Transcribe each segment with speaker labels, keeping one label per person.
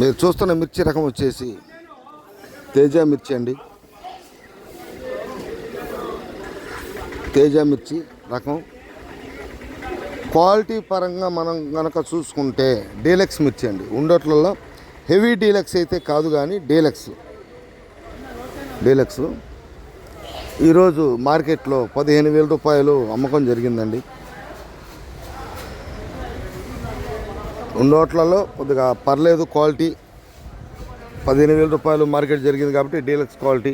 Speaker 1: మీరు చూస్తున్న మిర్చి రకం వచ్చేసి తేజ మిర్చి అండి. తేజ మిర్చి రకం. క్వాలిటీ పరంగా మనం కనుక చూసుకుంటే డీలక్స్ మిర్చి అండి. ఉండట్లలో హెవీ డీలక్స్ అయితే కాదు కానీ డీలక్స్. డీలక్స్. ఈరోజు మార్కెట్లో పదిహేను వేల రూపాయలు అమ్మకం జరిగిందండి. ఉండోట్లలో కొద్దిగా పర్లేదు క్వాలిటీ. పదిహేను వేల రూపాయలు మార్కెట్ జరిగింది కాబట్టి డీలక్స్ క్వాలిటీ.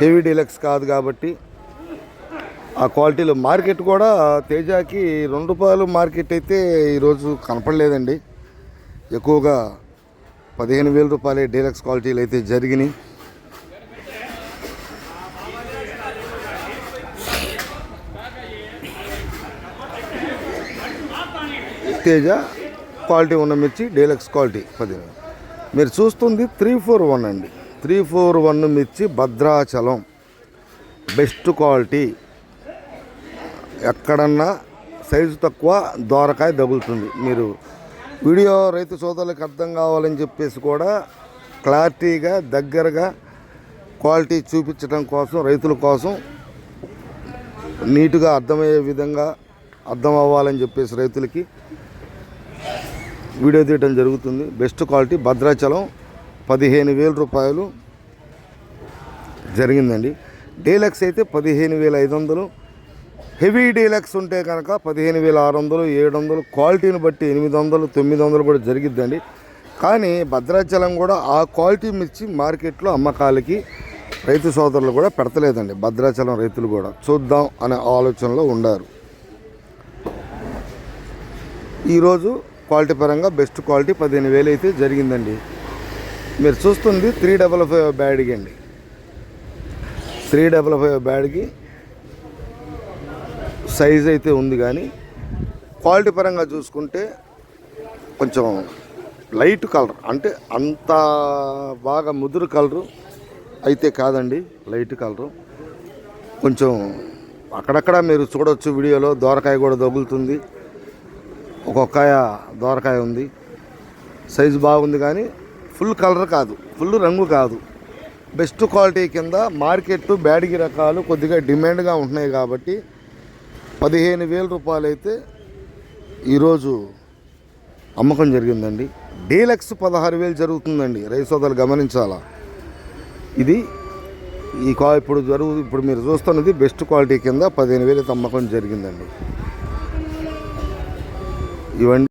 Speaker 1: హెవీ డీలక్స్ కాదు కాబట్టి ఆ క్వాలిటీలో మార్కెట్ కూడా తేజాకి రెండు రూపాయలు మార్కెట్ అయితే ఈరోజు కనపడలేదండి. ఎక్కువగా పదిహేను వేల రూపాయలే డీలక్స్ క్వాలిటీలు అయితే జరిగినాయి. తేజ క్వాలిటీ ఉన్న మిర్చి డీలక్స్ క్వాలిటీ పది మీరు చూస్తుంది త్రీ ఫోర్ వన్ అండి. త్రీ ఫోర్ వన్ మిర్చి భద్రాచలం. Best quality. ఎక్కడన్నా సైజు తక్కువ దోరకాయ తగులుతుంది మీరు వీడియో రైతు సోదరులకు అర్థం కావాలని చెప్పేసి కూడా క్లారిటీగా దగ్గరగా క్వాలిటీ చూపించడం కోసం రైతుల కోసం నీట్గా అర్థమయ్యే విధంగా అర్థం అవ్వాలని చెప్పేసి రైతులకి వీడియో తీయడం జరుగుతుంది. బెస్ట్ క్వాలిటీ భద్రాచలం పదిహేను వేల రూపాయలు జరిగిందండి. డీలక్స్ అయితే పదిహేను వేల ఐదు వందలు. హెవీ డీలక్స్ ఉంటే కనుక పదిహేను వేల ఆరు వందలు ఏడు వందలు క్వాలిటీని బట్టి ఎనిమిది వందలు తొమ్మిది వందలు కూడా జరిగిద్దండి. కానీ భద్రాచలం కూడా ఆ క్వాలిటీ మిర్చి మార్కెట్లో అమ్మకాలకి రైతు సోదరులు కూడా పెడతలేదండి. భద్రాచలం రైతులు కూడా చూద్దాం అనే ఆలోచనలో ఉండారు ఈరోజు క్వాలిటీ పరంగా బెస్ట్ క్వాలిటీ పదిహేను వేలు అయితే జరిగిందండి. మీరు చూస్తుంది త్రీ డబల్ ఫైవ్ బ్యాడ్కి అండి. త్రీ డబల్ ఫైవ్ బ్యాడ్కి సైజ్ అయితే ఉంది కానీ క్వాలిటీ పరంగా చూసుకుంటే కొంచెం లైట్ కలర్ అంటే అంత బాగా ముదురు కలరు అయితే కాదండి లైట్ కలరు. కొంచెం అక్కడక్కడ మీరు చూడొచ్చు వీడియోలో దోరకాయ కూడా తగులుతుంది. ఒక్కొక్కాయ దోరకాయ ఉంది. సైజు బాగుంది కానీ ఫుల్ కలర్ కాదు. ఫుల్ రంగు కాదు. బెస్ట్ క్వాలిటీ కింద మార్కెట్ బ్యాడిగి రకాలు కొద్దిగా డిమాండ్గా ఉంటున్నాయి కాబట్టి పదిహేను వేల రూపాయలు అయితే ఈరోజు అమ్మకం జరిగిందండి. డీలక్స్ పదహారు వేలు జరుగుతుందండి. రైతు సోదరులు గమనించాలా? ఇది ఈ కా ఇప్పుడు జరుగు ఇప్పుడు మీరు చూస్తున్నది బెస్ట్ క్వాలిటీ కింద పదిహేను వేలు అయితే అమ్మకం జరిగిందండి. ఇవన్నీ